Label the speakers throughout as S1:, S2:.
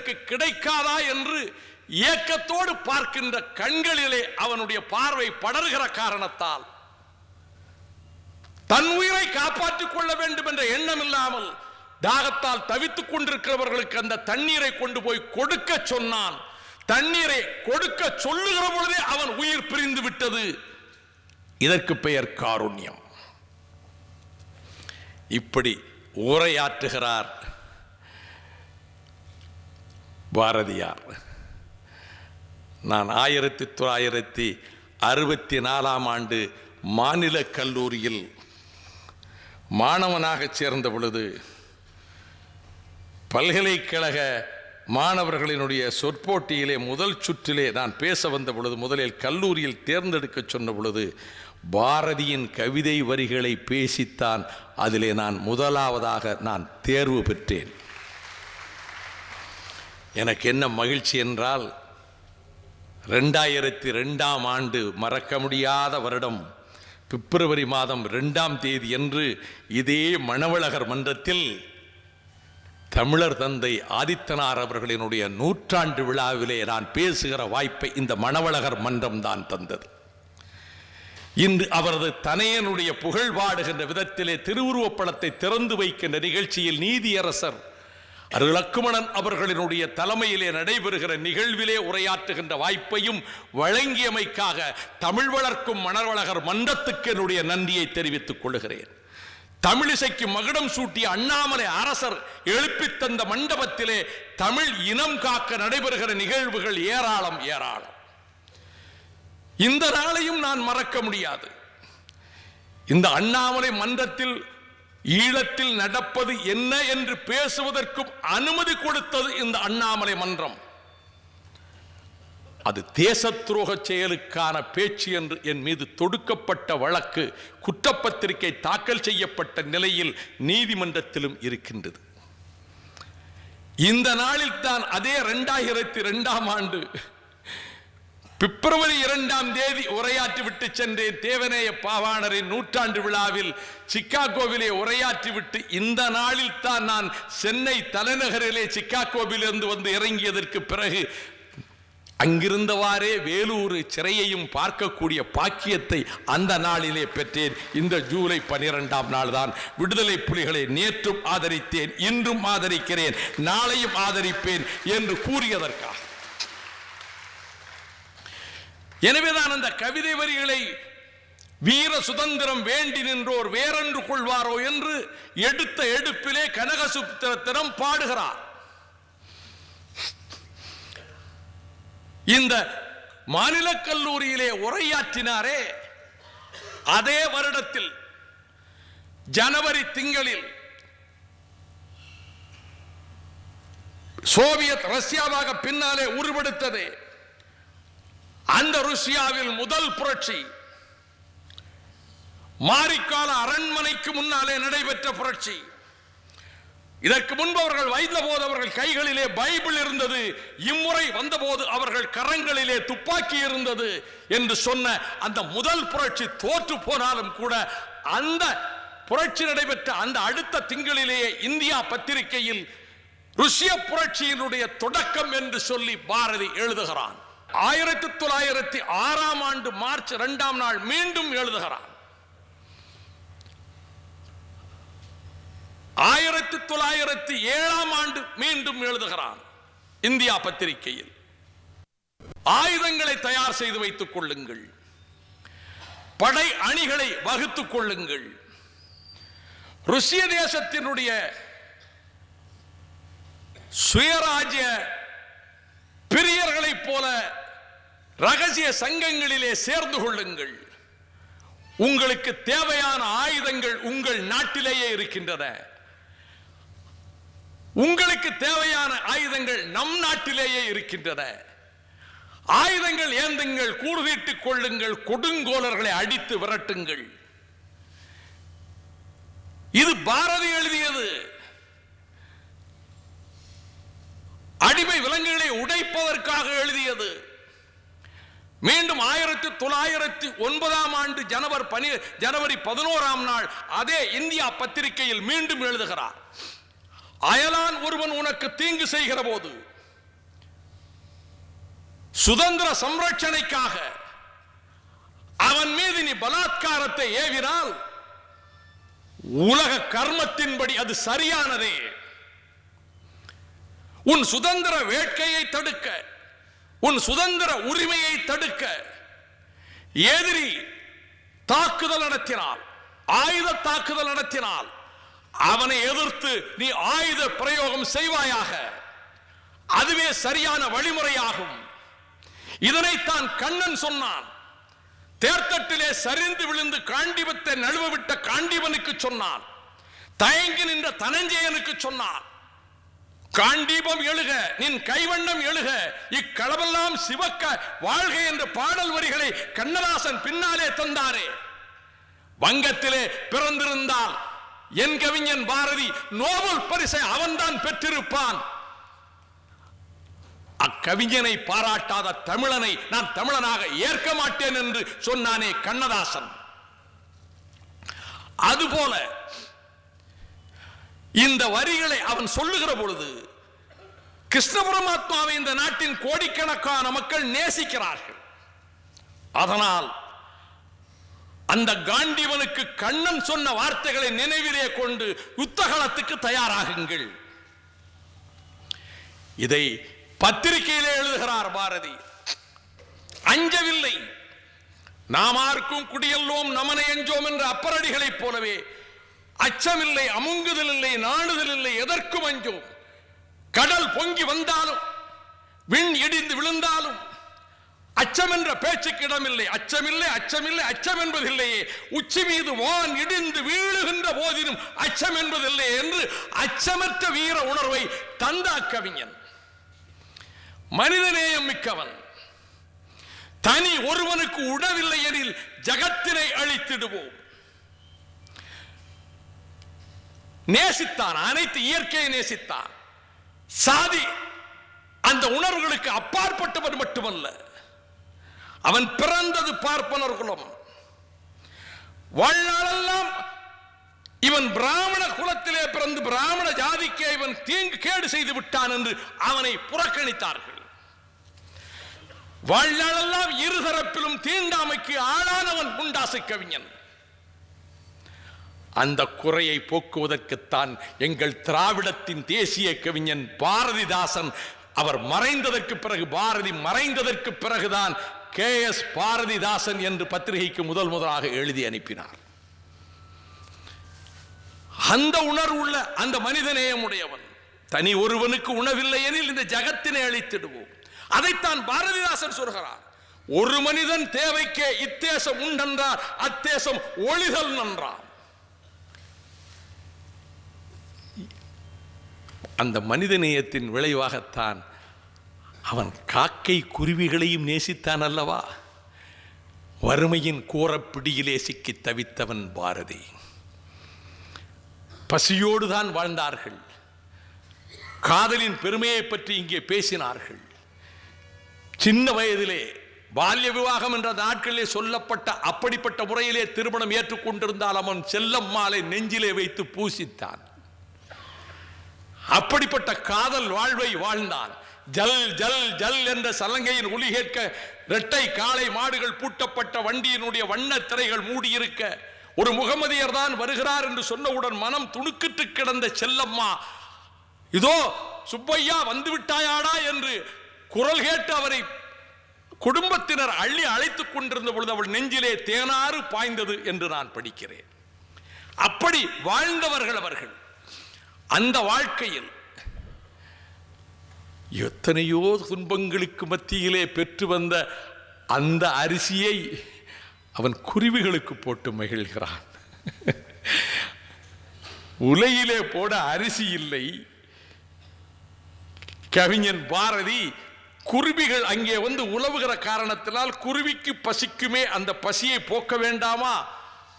S1: கிடைக்காதா என்று ஏக்கத்தோடு பார்க்கின்ற கண்களிலே அவனுடைய பார்வை படர்கிற காரணத்தால் தன் உயிரை காப்பாற்றிக் கொள்ள வேண்டும் என்ற எண்ணம் இல்லாமல் தாகத்தால் தவித்துக் கொண்டிருக்கிறவர்களுக்கு அந்த தண்ணீரை கொண்டு போய் கொடுக்க சொன்னான். தண்ணீரை கொடுக்க சொல்லுகிற பொழுதே அவன் உயிர் பிரிந்து விட்டது. இதற்கு பெயர் காருண்யம். இப்படி உரையாற்றுகிறார் பாரதியார். நான் ஆயிரத்தி தொள்ளாயிரத்தி அறுபத்தி நாலாம் ஆண்டு மாநில கல்லூரியில் மாணவனாக சேர்ந்த பொழுது பல்கலைக்கழக மாணவர்களினுடைய சொற்போட்டியிலே முதல் சுற்றிலே நான் பேச வந்த பொழுது முதலில் கல்லூரியில் தேர்ந்தெடுக்க சொன்ன பொழுது பாரதியின் கவிதை வரிகளை பேசித்தான் அதிலே நான் முதலாவதாக நான் தேர்வு பெற்றேன். எனக்கு என்ன மகிழ்ச்சி என்றால் ரெண்டாயிரத்தி ரெண்டாம் ஆண்டு மறக்க முடியாத வருடம் பிப்ரவரி மாதம் ரெண்டாம் தேதி என்று இதே மணவழகர் மன்றத்தில் தமிழர் தந்தை ஆதித்தனார் அவர்களினுடைய நூற்றாண்டு விழாவிலே நான் பேசுகிற வாய்ப்பை இந்த மணவழகர் மன்றம் தான் தந்தது. இன்று அவரது தனையனுடைய புகழ் பாடுகின்ற விதத்திலே திருவுருவப்படத்தை திறந்து வைக்கின்ற நிகழ்ச்சியில் நீதியரசர் அருளக்குமணன் அவர்களினுடைய தலைமையிலே நடைபெறுகிற நிகழ்விலே உரையாற்றுகின்ற வாய்ப்பையும் வழங்கியமைக்காக தமிழ் வளர்க்கும் மணர்வழகர் மன்றத்துக்கு என்னுடைய நன்றியை தெரிவித்துக் கொள்கிறேன் தமிழிசைக்கு மகுடம் சூட்டிய அண்ணாமலை அரசர் எழுப்பி தந்த மண்டபத்திலே தமிழ் இனம் காக்க நடைபெறுகிற நிகழ்வுகள் ஏராளம் ஏராளம். இந்த நாளையும் நான் மறக்க முடியாது. இந்த அண்ணாமலை மன்றத்தில் ஈழத்தில் நடப்பது என்ன என்று பேசுவதற்கும் அனுமதி கொடுத்தது இந்த அண்ணாமலை மன்றம். அது தேச துரோக செயலுக்கான பேச்சு என்று என் மீது தொடுக்கப்பட்ட வழக்கு குற்றப்பத்திரிகை தாக்கல் செய்யப்பட்ட நிலையில் நீதிமன்றத்திலும் இருக்கின்றது. இந்த நாளில் தான் அதே ரெண்டாயிரத்தி ரெண்டாம் ஆண்டு பிப்ரவரி இரண்டாம் தேதி உரையாற்றி விட்டு சென்றேன் தேவநேய பாவாணரின் நூற்றாண்டு விழாவில் சிக்காகோவிலே உரையாற்றி விட்டு இந்த நாளில் தான் நான் சென்னை தலைநகரிலே சிக்காகோவிலிருந்து வந்து இறங்கியதற்கு பிறகு அங்கிருந்தவாறே வேலூர் சிறையையும் பார்க்கக்கூடிய பாக்கியத்தை அந்த நாளிலே பெற்றேன். இந்த ஜூலை பனிரெண்டாம் நாள் தான் விடுதலை புலிகளை நேற்றும் ஆதரித்தேன் இன்றும் ஆதரிக்கிறேன் நாளையும் ஆதரிப்பேன் என்று கூறியதற்காக. எனவேதான் அந்த கவிதை வரிகளை வீர சுதந்திரம் வேண்டி நின்றோர் வேறென்று கொள்வாரோ என்று எடுத்த எடுப்பிலே கனகசுத்திரத்திடம் பாடுகிறார். இந்த மாநில கல்லூரியிலே உரையாற்றினாரே அதே வருடத்தில் ஜனவரி திங்களில் சோவியத் ரஷ்யாவாக பின்னாலே உருவெடுத்தது அந்த ருஷ்யாவில் முதல் புரட்சி. மாரிக்கால அரண்மனைக்கு முன்னாலே நடைபெற்ற புரட்சி. இதற்கு முன்பு அவர்கள் வைத்த போது அவர்கள் கைகளிலே பைபிள் இருந்தது. இம்முறை வந்தபோது அவர்கள் கரங்களிலே துப்பாக்கி இருந்தது என்று சொன்ன அந்த முதல் புரட்சி தோற்று போனாலும் கூட அந்த புரட்சி நடைபெற்ற அந்த அடுத்த திங்களிலேயே இந்தியா பத்திரிகையில் ருஷ்ய புரட்சியினுடைய தொடக்கம் என்று சொல்லி பாரதி எழுதுகிறான். ஆயிரத்தி தொள்ளாயிரத்தி ஆறாம் ஆண்டு மார்ச் இரண்டாம் நாள் மீண்டும் எழுதுகிறான் ஆயிரத்தி தொள்ளாயிரத்தி ஏழாம் ஆண்டு மீண்டும் எழுதுகிறான் இந்தியா பத்திரிகையில். ஆயுதங்களை தயார் செய்து வைத்துக் கொள்ளுங்கள். படை அணிகளை வகுத்துக் கொள்ளுங்கள். ருஷ்ய தேசத்தினுடைய சுயராஜ்ய பிரியர்களைப் போல ரகசிய சங்கங்களிலே சேர்ந்து கொள்ளுங்கள். உங்களுக்கு தேவையான ஆயுதங்கள் உங்கள் நாட்டிலேயே இருக்கின்றன. உங்களுக்கு தேவையான ஆயுதங்கள் நம் நாட்டிலேயே இருக்கின்றன. ஆயுதங்கள் ஏந்துங்கள் கூடுதீட்டுக் கொள்ளுங்கள் கொடுங்கோலர்களை அடித்து விரட்டுங்கள். இது பாரதி எழுதியது. அடிமை விலங்குகளை உடைப்பதற்காக எழுதியது. மீண்டும் ஆயிரத்தி தொள்ளாயிரத்தி ஒன்பதாம் ஆண்டு ஜனவரி பனி ஜனவரி பதினோராம் நாள் அதே இந்தியா பத்திரிகையில் மீண்டும் எழுதுகிறார். அயலான் ஒருவன் உனக்கு தீங்கு செய்கிற போது சுதந்திர சம்ரட்சணைக்காக அவன் மீது நீ பலாத்காரத்தை ஏவினால் உலக கர்மத்தின்படி அது சரியானதே. உன் சுதந்திர வேட்கையை தடுக்க உன் சுதந்திர உரிமையை தடுக்க எதிரி தாக்குதல் நடத்தினால் ஆயுத தாக்குதல் நடத்தினால் அவனை எதிர்த்து நீ ஆயுத பிரயோகம் செய்வாயாக. அதுவே சரியான வழிமுறையாகும். இதனைத்தான் கண்ணன் சொன்னான். தேர்தட்டிலே சரிந்து விழுந்து காண்டிபத்தை நழுவ விட்ட காண்டிபனுக்கு சொன்னான். தயங்கி நின்ற தனஞ்சயனுக்கு சொன்னான். காண்டீபம் எழுக நின் கைவண்ணம் எழுக இக்களவெல்லாம் சிவக்க வாழ்க என்ற பாடல் வரிகளை கண்ணதாசன் பின்னாலே தந்தாரே. வங்கத்திலே பிறந்திருந்தால் என் கவிஞன் பாரதி நோபல் பரிசை அவன்தான் பெற்றிருப்பான். அக்கவிஞனை பாராட்டாத தமிழனை நான் தமிழனாக ஏற்க மாட்டேன் என்று சொன்னானே கண்ணதாசன். அதுபோல இந்த வரிகளை அவன் சொல்லுகிற பொழுது கிருஷ்ண பரமாத்மாவை இந்த நாட்டின் கோடிக்கணக்கான மக்கள் நேசிக்கிறார்கள். அதனால் அந்த காண்டிவனுக்கு கண்ணன் சொன்ன வார்த்தைகளை நினைவிலே கொண்டு யுத்தகலத்துக்கு தயாராகுங்கள். இதை பத்திரிகையிலே எழுதுகிறார் பாரதி. அஞ்சவில்லை. நாமார்க்கும் குடியல்லோம் நமனை எஞ்சோம் என்ற அப்பரடிகளைப் போலவே அச்சமில்லை அமுங்குதல் இல்லை நாடுதல் இல்லை எதற்கும் அஞ்சோம். கடல் பொங்கி வந்தாலும் விண் இடிந்து விழுந்தாலும் அச்சம் என்ற பேச்சுக்கு இடமில்லை. அச்சமில்லை அச்சமில்லை அச்சம் என்பதில்லையே. உச்சி மீது வான் இடிந்து வீழுகின்ற போதிலும் அச்சம் என்பதில்லை என்று அச்சமற்ற வீர உணர்வை தந்தா கவிஞன் மனிதநேயம் மிக்கவன். தனி ஒருவனுக்கு உடவில்லை எனில் ஜகத்தினை அழித்திடுவோம். நேசித்தான் அனைத்து இயற்கையை நேசித்தான். சாதி அந்த உணர்வுகளுக்கு அப்பாற்பட்டவன் மட்டுமல்ல அவன் பிறந்தது பார்ப்பனர் குலம் வாழ்நாளெல்லாம் இவன் பிராமண குலத்திலே பிறந்து பிராமண ஜாதிக்கே இவன் தீங்கு கேடு செய்து விட்டான் என்று அவனை புறக்கணித்தார்கள். வாழ்நாளெல்லாம் இருதரப்பிலும் தீண்டாமைக்கு ஆளானவன் குண்டாசு கவிஞன். அந்த குறையை போக்குவதற்குத்தான் எங்கள் திராவிடத்தின் தேசிய கவிஞன் பாரதிதாசன் அவர் மறைந்ததற்கு பிறகு பாரதி மறைந்ததற்கு பிறகுதான் கே எஸ் பாரதிதாசன் என்று பத்திரிகைக்கு முதல் முதலாக எழுதி அனுப்பினார். அந்த உணர்வுள்ள அந்த மனிதநேயம் உடையவன் தனி ஒருவனுக்கு உணவில்லை எனில் இந்த ஜகத்தினை அழித்திடுவோம். அதைத்தான் பாரதிதாசன் சொல்கிறார். ஒரு மனிதன் தேவைக்கே இத்தேசம் உண்டென்றார் அத்தேசம் ஒளிதல் நன்றார் அந்த மனித நேயத்தின் விளைவாகத்தான் அவன் காக்கை குருவிகளையும் நேசித்தான் அல்லவா? வறுமையின் கூறப்பிடியிலே சிக்கி தவித்தவன் பாரதி. பசியோடு தான் வாழ்ந்தார்கள். காதலின் பெருமையை பற்றி இங்கே பேசினார்கள். சின்ன வயதிலே பால்ய விவாகம் என்ற நாட்களிலே சொல்லப்பட்ட அப்படிப்பட்ட முறையிலே திருமணம் ஏற்றுக்கொண்டிருந்தால் அவன் செல்லம்மாளை நெஞ்சிலே வைத்து பூசித்தான். அப்படிப்பட்ட காதல் வாழ்வை வாழ்ந்தான். ஜல் ஜல் ஜல் என்ற சலங்கையின் ஒளி கேட்க இரட்டை காளை மாடுகள் பூட்டப்பட்ட வண்டியினுடைய வண்ண திரைகள் மூடியிருக்க ஒரு முகமதியர் தான் வருகிறார் என்று சொன்னவுடன் மனம் துணுக்கிட்டு கிடந்த செல்லம்மா இதோ சுப்பையா வந்து விட்டாயாடா என்று குரல் கேட்டு அவரை குடும்பத்தினர் அள்ளி அழைத்துக் கொண்டிருந்த பொழுது அவள் நெஞ்சிலே தேனாறு பாய்ந்தது என்று நான் படிக்கிறேன். அப்படி வாழ்ந்தவர்கள் அவர்கள். அந்த வாழ்க்கையில் எத்தனையோ துன்பங்களுக்கு மத்தியிலே பெற்று வந்த அந்த அரிசியை அவன் குருவிகளுக்கு போட்டு மகிழ்கிறான். உலையிலே போட அரிசி இல்லை. கவிஞன் பாரதி குருவிகள் அங்கே வந்து உழவுகிற காரணத்தினால் குருவிக்கு பசிக்குமே அந்த பசியை போக்க வேண்டாமா?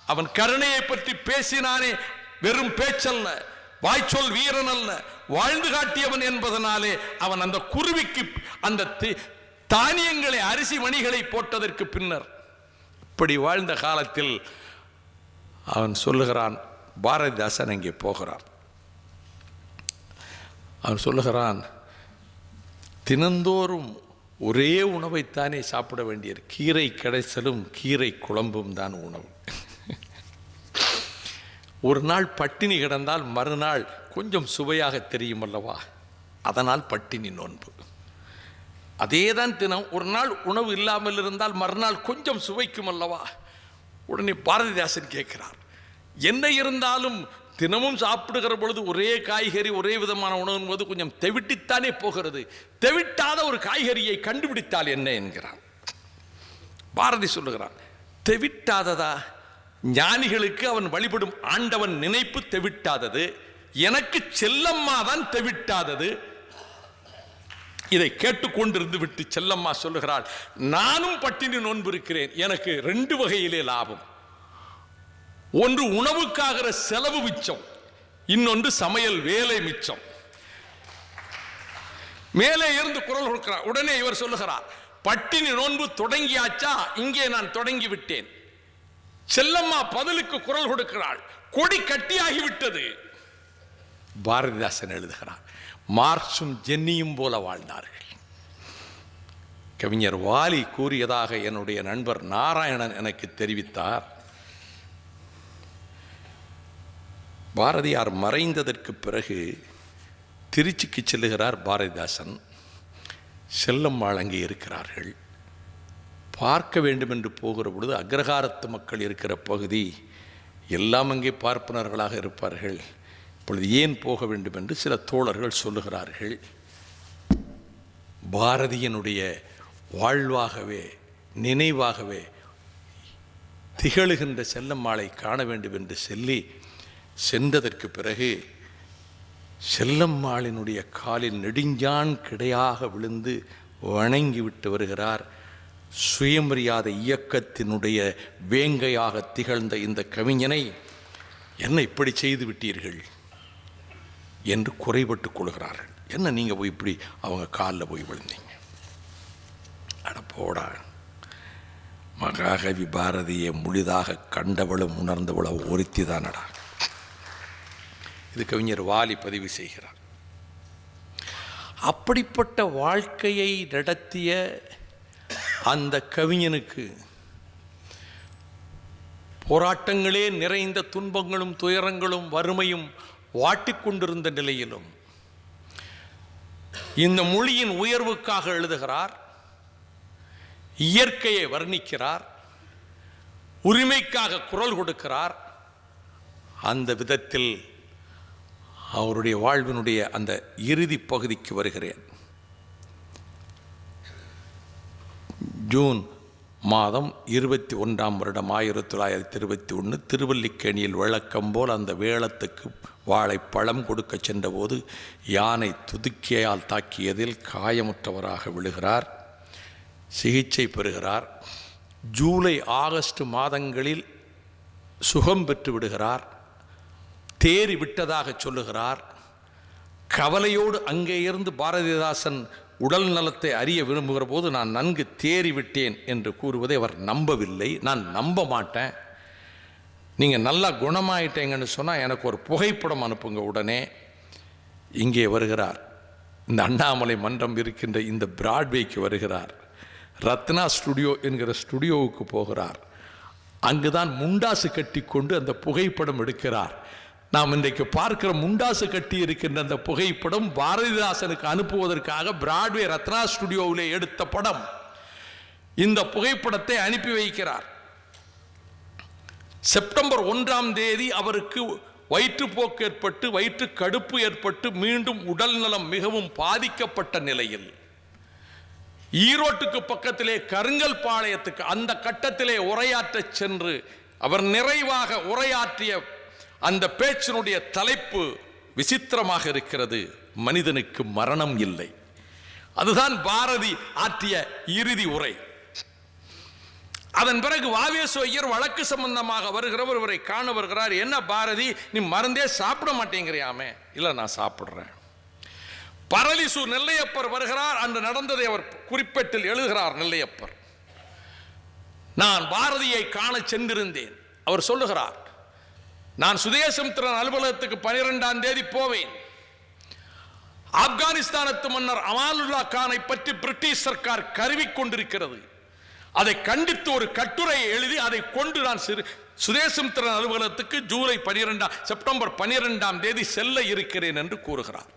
S1: அவன் கருணையை பற்றி பேசினானே வெறும் பேச்சல்ல. வாய்ச்சொல் வீரன் அல்ல வாழ்ந்து காட்டியவன் என்பதனாலே அவன் அந்த குருவிக்கு அந்த தி- தானியங்களை அரிசி மணிகளை போட்டதற்கு பின்னர் இப்படி வாழ்ந்த காலத்தில் அவன் சொல்லுகிறான் பாரதிதாசன் அங்கே போகிறான் அவன் சொல்லுகிறான் தினந்தோறும் ஒரே உணவைத்தானே சாப்பிட வேண்டியது. கீரை கடைசலும் கீரை குழம்பும் தான் உணவு. ஒரு நாள் பட்டினி கிடந்தால் மறுநாள் கொஞ்சம் சுவையாக தெரியும் அல்லவா? அதனால் பட்டினி நோன்பு. அதேதான் தினம் ஒரு நாள் உணவு இல்லாமல் இருந்தால் மறுநாள் கொஞ்சம் சுவைக்கும் அல்லவா? உடனே பாரதிதாசன் கேட்கிறார் என்ன இருந்தாலும் தினமும் சாப்பிடுகிற பொழுது ஒரே காய்கறி ஒரே விதமான உணவு போது கொஞ்சம் தெவிட்டித்தானே போகிறது. தெவிட்டாத ஒரு காய்கறியை கண்டுபிடித்தால் என்ன? என்கிறான். பாரதி சொல்லுகிறான் தெவிட்டாததா? ஞானிகளுக்கு அவன் வழிபடும் ஆண்டவன் நினைப்பு தெவிட்டாதது எனக்கு செல்லம்மா தான் தெவிட்டாதது. இதை கேட்டுக்கொண்டிருந்து விட்டு செல்லம்மா சொல்லுகிறாள் நானும் பட்டினி நோன்பு இருக்கிறேன் எனக்கு ரெண்டு வகையிலே லாபம். ஒன்று உணவுக்காகிற செலவு மிச்சம் இன்னொன்று சமையல் வேலை மிச்சம். மேலே இருந்து குரல் கொடுக்கிறார் உடனே இவர் சொல்லுகிறார் பட்டினி நோன்பு தொடங்கியாச்சா? இங்கே நான் தொடங்கி விட்டேன். செல்லம்மா பதிலுக்கு குரல் கொடுக்கிறாள். கொடி கட்டியாகிவிட்டது. பாரதிதாசன் எழுதுகிறார் மார்க்சும் ஜென்னியும் போல வாழ்ந்தார்கள். கவிஞர் வாலி கூறியதாக என்னுடைய நண்பர் நாராயணன் எனக்கு தெரிவித்தார். பாரதியார் மறைந்ததற்கு பிறகு திருச்சிக்கு செல்லுகிறார் பாரதிதாசன். செல்லம்மாள் அங்கே இருக்கிறார்கள் பார்க்க வேண்டும் என்று போகிற பொழுது அக்ரஹாரத்து மக்கள் இருக்கிற பகுதி எல்லாம் அங்கே பார்ப்பனர்களாக இருப்பார்கள். இப்பொழுது ஏன் போக வேண்டும் என்று சில தோழர்கள் சொல்லுகிறார்கள். பாரதியனுடைய வாழ்வாகவே நினைவாகவே திகழுகின்ற செல்லம்மாளை காண வேண்டும் என்று சொல்லி சென்றதற்கு பிறகு செல்லம்மாளினுடைய காலில் நெடுஞ்சான் கிடையாக விழுந்து வணங்கி விட்டு வருகிறார். சுயமரியாதை இயக்கத்தினுடைய வேங்கையாக திகழ்ந்த இந்த கவிஞனை என்ன இப்படி செய்து விட்டீர்கள் என்று குறைபட்டுக் கொள்கிறார்கள். என்ன நீங்கள் போய் இப்படி அவங்க காலில் போய் விழுந்தீங்க? அட போடா. மகாகவி பாரதியை முழுதாக கண்டவளும் உணர்ந்தவளும் ஒருத்தி தானடா இது கவிஞர் வாலி பதிவு செய்கிறார். அப்படிப்பட்ட வாழ்க்கையை நடத்திய அந்த கவிஞனுக்கு போராட்டங்களே நிறைந்த துன்பங்களும் துயரங்களும் வறுமையும் வாட்டிக்கொண்டிருந்த நிலையிலும் இந்த மொழியின் உயர்வுக்காக எழுதுகிறார் இயற்கையை வர்ணிக்கிறார் உரிமைக்காக குரல் கொடுக்கிறார். அந்த விதத்தில் அவருடைய வாழ்வினுடைய அந்த இறுதி பகுதிக்கு வருகிறேன். ஜூன் மாதம் இருபத்தி ஒன்றாம் வருடம் ஆயிரத்தி தொள்ளாயிரத்தி இருபத்தி ஒன்று திருவல்லிக்கேணியில் விளக்கம் போல் அந்த வேளத்துக்கு வாழைப்பழம் கொடுக்க சென்றபோது யானை துதுக்கியால் தாக்கியதில் காயமுற்றவராக விழுகிறார். சிகிச்சை பெறுகிறார். ஜூலை ஆகஸ்ட் மாதங்களில் சுகம் பெற்று விடுகிறார். தேறி விட்டதாக சொல்லுகிறார். கவலையோடு அங்கே இருந்து பாரதிதாசன் உடல் நலத்தை அறிய விரும்புகிற போது நான் நன்கு தேறிவிட்டேன் என்று கூறுவதை அவர் நம்பவில்லை. நான் நம்ப மாட்டேன். நீங்கள் நல்லா குணமாயிட்டேங்கன்னு சொன்னால் எனக்கு ஒரு புகைப்படம் அனுப்புங்க உடனே. இங்கே வருகிறார். இந்த அண்ணாமலை மன்றம் இருக்கின்ற இந்த பிராட்வேக்கு வருகிறார். ரத்னா ஸ்டுடியோ என்கிற ஸ்டுடியோவுக்கு போகிறார். அங்குதான் முண்டாசு கட்டி கொண்டு அந்த புகைப்படம் எடுக்கிறார். நாம் இன்றைக்கு பார்க்கிற முண்டாசு கட்டி இருக்கின்ற அந்த புகைப்படம் பாரதிதாசனுக்கு அனுப்புவதற்காக பிராட்வே ரத்னா ஸ்டுடியோவிலே எடுத்த படம். இந்த புகைப்படத்தை அனுப்பி வைக்கிறார். செப்டம்பர் ஒன்றாம் தேதி அவருக்கு வயிற்றுப்போக்கு ஏற்பட்டு வயிற்று கடுப்பு ஏற்பட்டு மீண்டும் உடல் நலம் மிகவும் பாதிக்கப்பட்ட நிலையில். ஈரோட்டுக்கு பக்கத்திலே கருங்கல் பாளையத்துக்கு அந்த கட்டத்திலே உரையாற்றச் சென்று அவர் நிறைவாக உரையாற்றிய அந்த பேச்சினுடைய தலைப்பு விசித்திரமாக இருக்கிறது. மனிதனுக்கு மரணம் இல்லை. அதுதான் பாரதி ஆற்றிய இறுதி உரை. அதன் பிறகு வாவேசு ஐயர் வழக்கு சம்பந்தமாக வருகிறவர் இவரை காண வருகிறார். என்ன பாரதி நீ மருந்தே சாப்பிட மாட்டேங்கிறியாமே. இல்லை நான் சாப்பிட்றேன். பரலிசு நெல்லையப்பர் வருகிறார். அன்று நடந்ததை அவர் குறிப்பேட்டில் எழுதுகிறார் நெல்லையப்பர். நான் பாரதியை காண சென்றிருந்தேன். அவர் சொல்லுகிறார் நான் சுதேசம் திறன் அலுவலகத்துக்கு பனிரெண்டாம் தேதி போவேன். ஆப்கானிஸ்தானத்து மன்னர் அமாலுல்லா கானை பற்றி பிரிட்டிஷ் சர்க்கார் கருவிக் கொண்டிருக்கிறது. அதை கண்டித்து ஒரு கட்டுரையை எழுதி அதை கொண்டு நான் சிறு சுதேசம் திறன் அலுவலகத்துக்கு ஜூலை பனிரெண்டாம் செப்டம்பர் பனிரெண்டாம் தேதி செல்ல இருக்கிறேன் என்று கூறுகிறார்.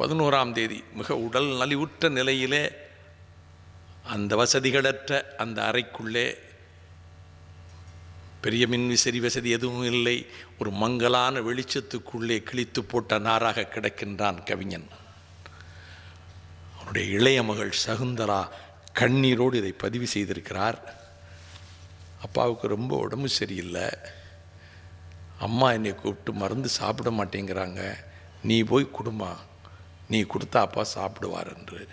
S1: பதினோராம் தேதி மிக உடல் நலிவுற்ற நிலையிலே அந்த வசதிகளற்ற அந்த அறைக்குள்ளே பெரிய மின்விசிறி வசதி எதுவும் இல்லை. ஒரு மங்கலான வெளிச்சத்துக்குள்ளே கிழித்து போட்ட நாராக கிடக்கின்றான் கவிஞன். அவனுடைய இளைய மகள் சகுந்தலா கண்ணீரோடு இதை பதிவு செய்திருக்கிறார். அப்பாவுக்கு ரொம்ப உடம்பு சரியில்லை. அம்மா என்னை கூப்பிட்டு மருந்து சாப்பிட மாட்டேங்கிறாங்க. நீ போய் கொடுமா. நீ கொடுத்தா அப்பா சாப்பிடுவார் என்று.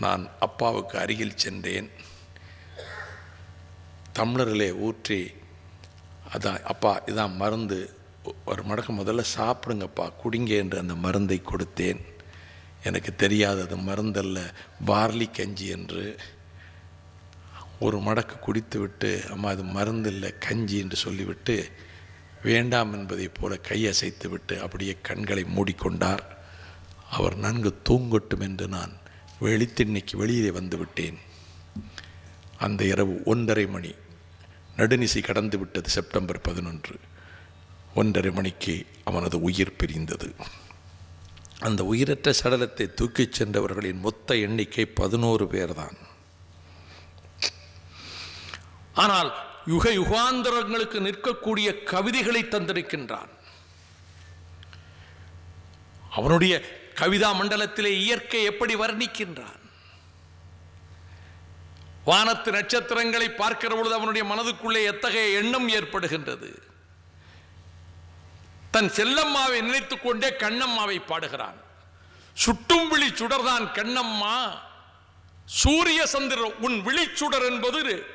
S1: நான் அப்பாவுக்கு அருகில் சென்றேன். தமிழரிலே ஊற்றி அதான் அப்பா இதான் மருந்து ஒரு மடக்கு முதல்ல சாப்பிடுங்கப்பா குடிங்க என்று அந்த மருந்தை கொடுத்தேன். எனக்கு தெரியாதது மருந்தல்ல பார்லி கஞ்சி என்று. ஒரு மடக்கு குடித்துவிட்டு அம்மா அது மருந்து இல்லை கஞ்சி என்று சொல்லிவிட்டு வேண்டாம் என்பதைப் போல கையசைத்து விட்டு அப்படியே கண்களை மூடிக்கொண்டார். அவர் நன்கு தூங்கட்டும் என்று நான் வெளித்திண்ணைக்கு வெளியே வந்து விட்டேன் அந்த இரவு ஒன்றரை மணி. நடுநிசை கடந்து விட்டது செப்டம்பர் பதினொன்று. ஒன்றரை மணிக்கு அவனது உயிர் பிரிந்தது. அந்த உயிரற்ற சடலத்தை தூக்கிச் சென்றவர்களின் மொத்த எண்ணிக்கை பதினோரு பேர்தான். ஆனால் யுக யுகாந்தரங்களுக்கு நிற்கக்கூடிய கவிதைகளை தந்திருக்கின்றான். அவனுடைய கவிதா மண்டலத்திலே இயற்கை எப்படி வர்ணிக்கின்றான்? வானத்து நட்சத்திரங்களை பார்க்கிற பொழுது அவனுடைய மனதுக்குள்ளே எத்தகைய எண்ணம் ஏற்படுகின்றது? தன் செல்லம்மாவை நினைத்துக் கொண்டே கண்ணம்மாவை பாடுகிறான். சுட்டும் விழி சுடர்தான் கண்ணம்மா. சூரிய சந்திரன் உன் விழிச்சுடர் என்பது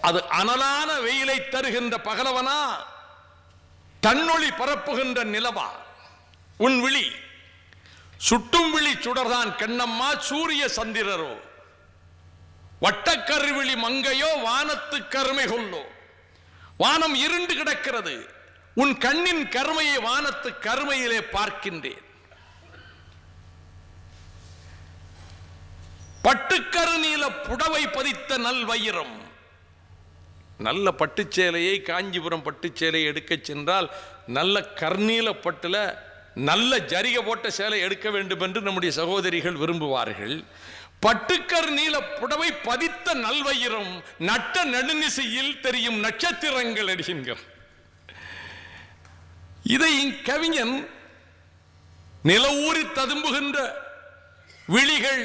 S1: அது அனலான வெயிலை தருகின்ற பகலவனா? தன்னொளி பரப்புகின்ற நிலவா? உன் விழி. சுட்டும் விழி சுடர்தான் கண்ணம்மா சூரிய சந்திரரோ. வட்டக்கருவிழி மங்கையோ வானத்து கருமை கொல்லோ வானம் இருண்டு கிடக்கிறது. உன் கண்ணின் கருமையை வானத்து கருமையிலே பார்க்கின்றேன். பட்டுக்கரு நீல புடவை பதித்த நல் வைரம் நல்ல பட்டுச்சேலையை காஞ்சிபுரம் பட்டுச்சேலையை எடுக்கச் சென்றால் நல்ல கர்நீல பட்டுல நல்ல ஜரிக போட்ட சேலை எடுக்க வேண்டும் என்று நம்முடைய சகோதரிகள் விரும்புவார்கள். பட்டுக்கர் நீல புடவை பதித்த நல்வயிரும் நட்ட நடுநிசையில் தெரியும் நட்சத்திரங்கள் அடிகின்ற இதை கவிஞன் நிலவூரி ததும்புகின்ற விழிகள்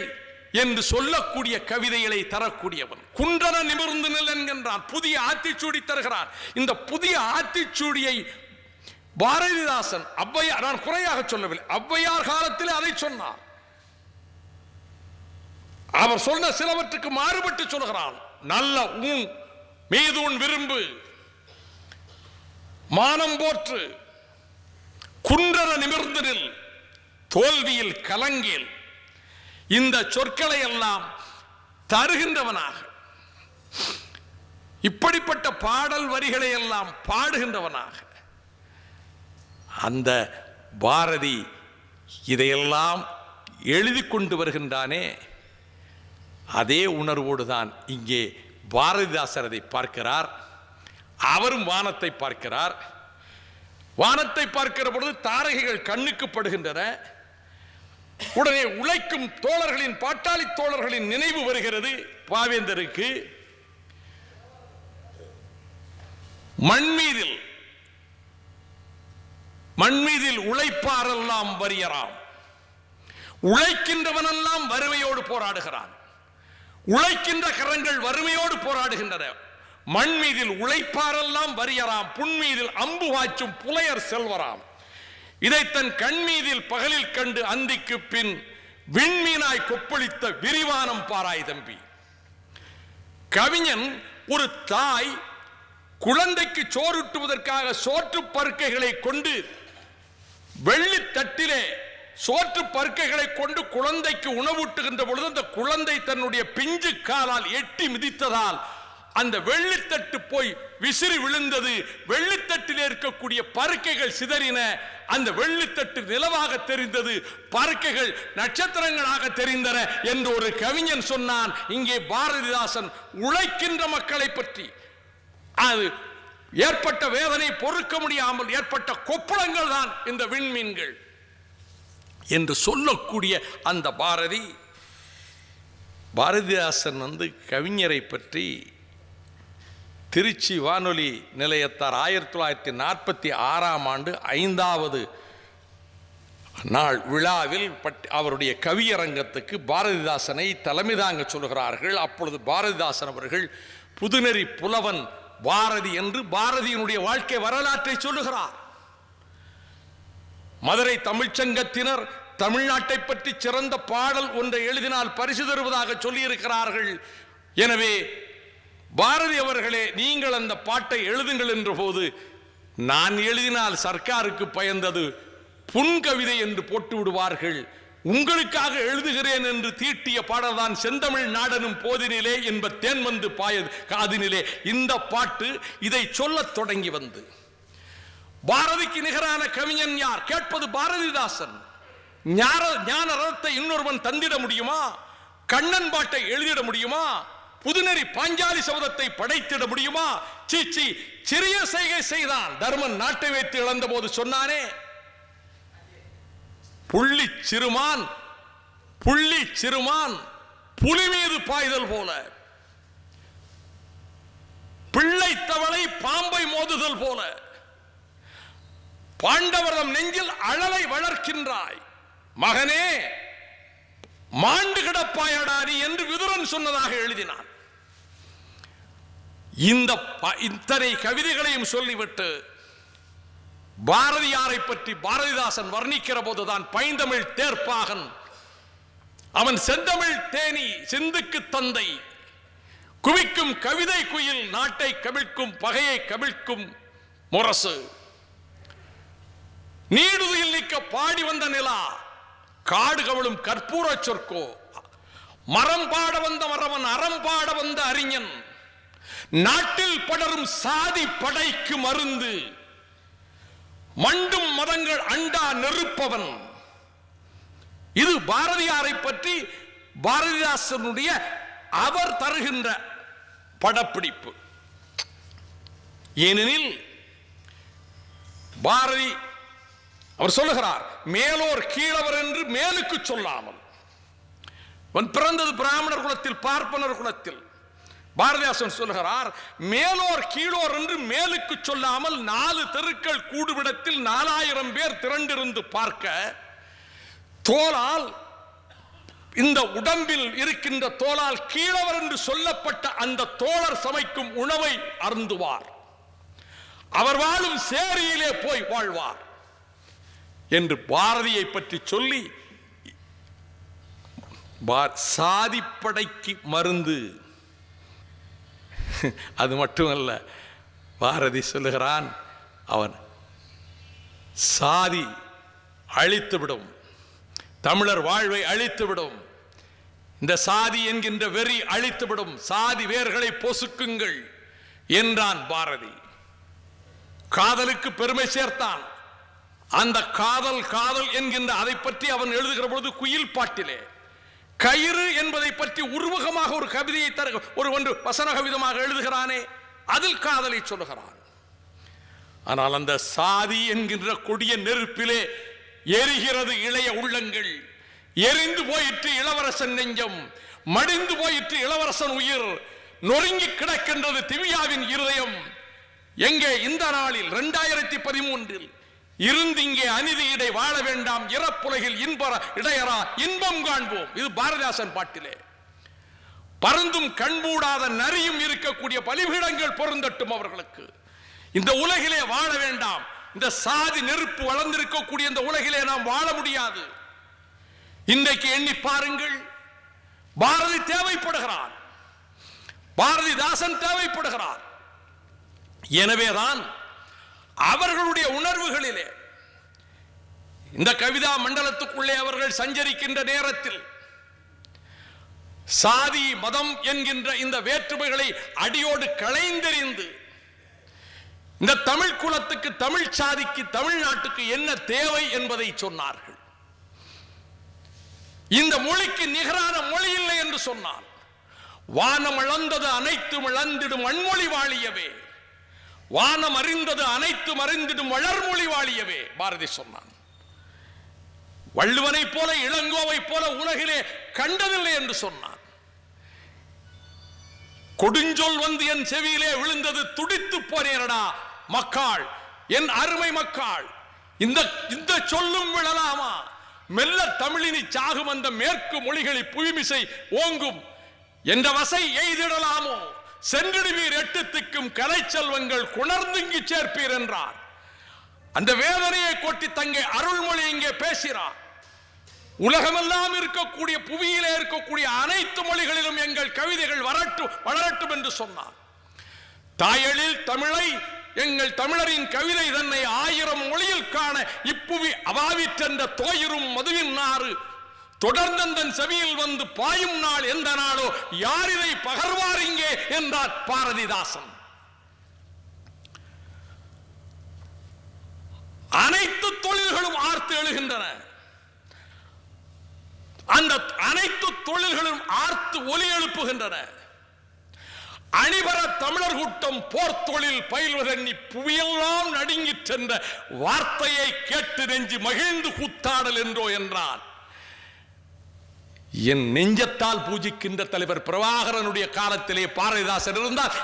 S1: என்று சொல்லக்கூடிய கவிதைகளை தரக்கூடியவன். குன்றன நிமிர்ந்து நில் என்கின்றான் புதிய ஆத்திச்சூடி தருகிறான் இந்த புதிய ஆத்திச்சூடியை பாரதிதாசன் ஔவையார் நான் குறையாக சொல்லவில்லை. ஔவையார் காலத்தில் அதை சொன்னார். அவர் சொன்ன சிலவற்றுக்கு மாறுபட்டு சொல்கிறான். நல்ல உன் மீது உன் விரும்பு. மானம் போற்று. குன்றர நிமிர்ந்தனில் தோல்வியில் கலங்கில். இந்த சொற்களை எல்லாம் தருகின்றவனாக. இப்படிப்பட்ட பாடல் வரிகளை எல்லாம் பாடுகின்றவனாக. அந்த பாரதி இதையெல்லாம் எழுதி கொண்டு வருகின்றானே. அதே உணர்வோடு தான் இங்கே பாரதிதாசர் அதை பார்க்கிறார். அவரும் வானத்தை பார்க்கிறார். வானத்தை பார்க்கிற பொழுது தாரகைகள் கண்ணுக்கு படுகின்றன. உடனே உழைக்கும் தோழர்களின் பாட்டாளி தோழர்களின் நினைவு வருகிறது பாவேந்தருக்கு. மண்மீதில் மண்மீதில் உழைப்பாரெல்லாம் வரியறாம் உழைக்கின்றவனெல்லாம் வறுமையோடு போராடுகிறான். உழைக்கின்ற கரங்கள் வறுமையோடு போராடுகின்றன. மண் மீதில் உழைப்பாரெல்லாம் வரியறாம் புன்மீதில் அம்பு வாய்ச்சும் புலையர் செல்வராம். இதை தன் கண் மீதில் பகலில் கண்டு அந்திக்கு பின் விண்மீனாய் கொப்பளித்த விரிவானம் பாராய் தம்பி. கவிஞன் ஒரு தாய் குழந்தைக்கு சோறுட்டுவதற்காக சோற்று பருக்கைகளை கொண்டு வெள்ளி தட்டிலே சோற்று பருக்கைகளை கொண்டு குழந்தைக்கு உணவூட்டுகின்ற பொழுது அந்த குழந்தை தன்னுடைய பிஞ்சு காலால் எட்டி மிதித்ததால் அந்த வெள்ளித்தட்டு போய் விசிறி விழுந்தது. வெள்ளித்தட்டில் இருக்கக்கூடிய பருக்கைகள் சிதறின. அந்த வெள்ளித்தட்டு நிலவாக தெரிந்தது. பருக்கைகள் நட்சத்திரங்களாக தெரிந்தன என்று ஒரு கவிஞன் சொன்னான். இங்கே பாரதிதாசன் உழைக்கின்ற மக்களை பற்றி. அது ஏற்பட்ட வேதனை பொறுக்க முடியாமல் ஏற்பட்ட கொப்பளங்கள் தான் இந்த விண்மீன்கள். என்று சொல்லக்கூடிய அந்த பாரதி. பாரதிதாசன் வந்து கவிஞரை பற்றி திருச்சி வானொலி நிலையத்தார் ஆயிரத்தி தொள்ளாயிரத்தி நாற்பத்தி ஆறாம் ஆண்டு ஐந்தாவது நாள் விழாவில் பட் அவருடைய கவியரங்கத்துக்கு பாரதிதாசனை தலைமை தாங்க சொல்கிறார்கள். அப்பொழுது பாரதிதாசன் அவர்கள் புதுநெறி புலவன் பாரதி என்று பாரதியினுடைய வாழ்க்கை வரலாற்றை சொல்லுகிறார். மதுரை தமிழ்ச்சங்கத்தினர் தமிழ்நாட்டை பற்றி சிறந்த பாடல் ஒன்றை எழுதினால் பரிசு தருவதாக சொல்லியிருக்கிறார்கள். எனவே பாரதி அவர்களே நீங்கள் அந்த பாட்டை எழுதுங்கள் என்ற போது நான் எழுதினால் சர்க்காருக்கு பயந்தது புன்கவிதை என்று போட்டு விடுவார்கள். உங்களுக்காக எழுதுகிறேன் என்று தீட்டிய பாடல்தான் செந்தமிழ் நாடனும் போதினிலே என்ப தேன் வந்து பாய காதினிலே. இந்த பாட்டு இதை சொல்லத் தொடங்கி வந்து பாரதிக்கு நிகரான கவிஞன் யார்? கேட்பது பாரதிதாசன். ஞான ஞான ரதத்தை இன்னொருவன் தந்திட முடியுமா? கண்ணன் பாட்டை எழுதிட முடியுமா? புதுநெறி பாஞ்சாலி சபதத்தை படைத்திட முடியுமா? சீச்சி சிறிய செய்கை செய்தான். தர்மன் நாட்டை வைத்து இழந்த போது சொன்னானே புள்ளி சிறுமான் புள்ளி சிறுமான் புலி மீது பாய்தல் போல. பிள்ளை தவளை பாம்பை மோதுதல் போல. பாண்டவரம் நெஞ்சில் அழலை வளர்க்கின்றாய். மகனே மாண்டு கிடப்பாயடா நீ என்று விதுரன் சொன்னதாக எழுதினான். இந்த ப- இத்தனை கவிதைகளையும் சொல்லிவிட்டு பாரதியாரை பற்றி பாரதிதாசன் வர்ணிக்கிற போதுதான் பைந்தமிழ் தேர்ப்பாகன் அவன் செந்தமிழ் தேனி சிந்துக்கு தந்தை குவிக்கும் கவிதை குயில் நாட்டை கவிழ்க்கும் பகையை கவிழ்க்கும் முரசு. நீடுதியில் நிற்க பாடி வந்த நிலா காடு கவளும் கற்பூர சொற்கோ. மரம் பாட வந்த மரவன் அறம் பாட வந்த அறிஞன். நாட்டில் படரும் சாதி படைக்கு மருந்து. மண்டும் மதங்கள் அண்டா நெருப்பவன். இது பாரதியாரை பற்றி பாரதிதாசனுடைய அவர் தருகின்ற படப்பிடிப்பு. ஏனெனில் பாரதி அவர் சொல்லுகிறார் மேலோர் கீழவர் என்று மேலுக்கு சொல்லாமல். அவன் பிறந்தது பிராமணர் குலத்தில் பார்ப்பனர் குலத்தில். பாரதிதாசன் சொல்லுகிறார் மேலோர் கீழோர் என்று மேலுக்கு சொல்லாமல் நாலு தெருக்கள் கூடுவிடத்தில் நாலாயிரம் பேர் திரண்டிருந்து பார்க்க தோலால் இந்த உடம்பில் இருக்கின்ற தோலால் கீழவர் என்று சொல்லப்பட்ட அந்த தோழர் சமைக்கும் உணவை அருந்துவார். அவர் வாழும் சேரியிலே போய் வாழ்வார். என்று பாரதியை பற்றி சொல்லி பா- சாதிப்படைக்கு மருந்து. அது மட்டுமல்ல பாரதி சொல்லுகிறான் அவன் சாதி அழித்துவிடும் தமிழர் வாழ்வை அழித்துவிடும் இந்த சாதி என்கின்ற வெறி அழித்துவிடும் சாதி வேர்களை பொசுக்குங்கள் என்றான் பாரதி. காதலுக்கு பெருமை சேர்த்தான். அந்த காதல் காதல் என்கின்ற அதை பற்றி அவன் எழுதுகிற பொழுது குயில் பாட்டிலே கயிறு என்பதை பற்றி உருவகமாக ஒரு கவிதையை தர ஒரு ஒன்று வசன கவிதமாக எழுதுகிறானே அதில் காதலை சொல்லுகிறான். ஆனால் அந்த சாதி என்கின்ற கொடிய நெருப்பிலே எரிகிறது இளைய உள்ளங்கள். எரிந்து போயிற்று இளவரசன் நெஞ்சம் மடிந்து போயிற்று இளவரசன் உயிர் நொறுங்கி கிடக்கின்றது திவ்யாவின் இருதயம். எங்கே? இந்த நாளில் இரண்டாயிரத்தி பதிமூன்றில். இருந்து இங்கே அநீதியிடை வாழ வேண்டாம். இறப்புலகில் இன்பர இடையரா இன்பம் காண்போம். இது பாரதிதாசன் பாட்டிலே. பறந்தும் கண்மூடாத நரியும் இருக்கக்கூடிய பலிபீடங்கள் பொருந்தட்டும் அவர்களுக்கு. இந்த உலகிலே வாழ வேண்டாம். இந்த சாதி நெருப்பு வளர்ந்திருக்கக்கூடிய இந்த உலகிலே நாம் வாழ முடியாது. இன்றைக்கு எண்ணி பாருங்கள். பாரதி தேவைப்படுகிறான். பாரதிதாசன் தேவைப்படுகிறான். எனவேதான் அவர்களுடைய உணர்வுகளிலே. இந்த கவிதா மண்டலத்துக்குள்ளே அவர்கள் சஞ்சரிக்கின்ற நேரத்தில் சாதி மதம் என்கின்ற இந்த வேற்றுமைகளை அடியோடு களைந்தெறிந்து இந்த தமிழ் குலத்துக்கு தமிழ் சாதிக்கு தமிழ்நாட்டுக்கு என்ன தேவை என்பதை சொன்னார்கள். இந்த மொழிக்கு நிகரான மொழி இல்லை என்று சொன்னார் வானம் இழந்தது அனைத்தும் இழந்திடும் வன்மொழி வாழியவே வானம் அறிந்தது அனைத்து அறிந்திடும் வளர்மொழி வாழியவே பாரதி சொன்னான். வள்ளுவனைப் போல இளங்கோவை போல உலகிலே கண்டதில்லை என்று சொன்னான். கொடுஞ்சொல் வந்து என் செவியிலே விழுந்தது துடித்து போனேனடா மக்காள் என் அருமை மக்காள். இந்த இந்த சொல்லும் விழலாமா? மெல்ல தமிழினி சாகும் அந்த மேற்கு மொழிகளில் புவிமிசை ஓங்கும் என்ற வசை எய்திடலாமோ? சென்றிடுவீர் எட்டுத்துக்கும் கலை செல்வங்கள் குணர்ந்துங்கி சேர்ப்பீர் என்றார். அந்த வேதனையை கொட்டி தங்கை அருள்மொழி இங்கே பேசுகிறார் உலகமெல்லாம் இருக்கக்கூடிய புவியிலே இருக்கக்கூடிய அனைத்து மொழிகளிலும் எங்கள் கவிதைகள் வரட்டும் வளரட்டும் என்று சொன்னார். தாயலில் தமிழை எங்கள் தமிழரின் கவிதை தன்னை ஆயிரம் மொழியில் காண இப்புவி அவாவிற்றென்ற தோயிரும் மதுவின் நாறு தொடர்ந்தந்தன் செவியில் வந்து பாயும் நாள் எந்த நாளோ யார் இதை பகர்வார் இங்கே என்றார் பாரதிதாசன். அனைத்து தொழில்களும் ஆர்த்து எழுகின்றன. அந்த அனைத்து தொழில்களும் ஆர்த்து ஒலி எழுப்புகின்றன. அணிபர தமிழர் கூட்டம் போர் தொழில் பயில்வதெண்ணி புவியெல்லாம் நடுங்கிச் சென்ற வார்த்தையை கேட்டு நெஞ்சு மகிழ்ந்து கூத்தாடல் என்றோ என்றான் என் நெஞ்சத்தால் பூஜிக்கின்ற தலைவர் பிரபாகரனுடைய காலத்திலே பாரதிதாசன் இருந்தார்.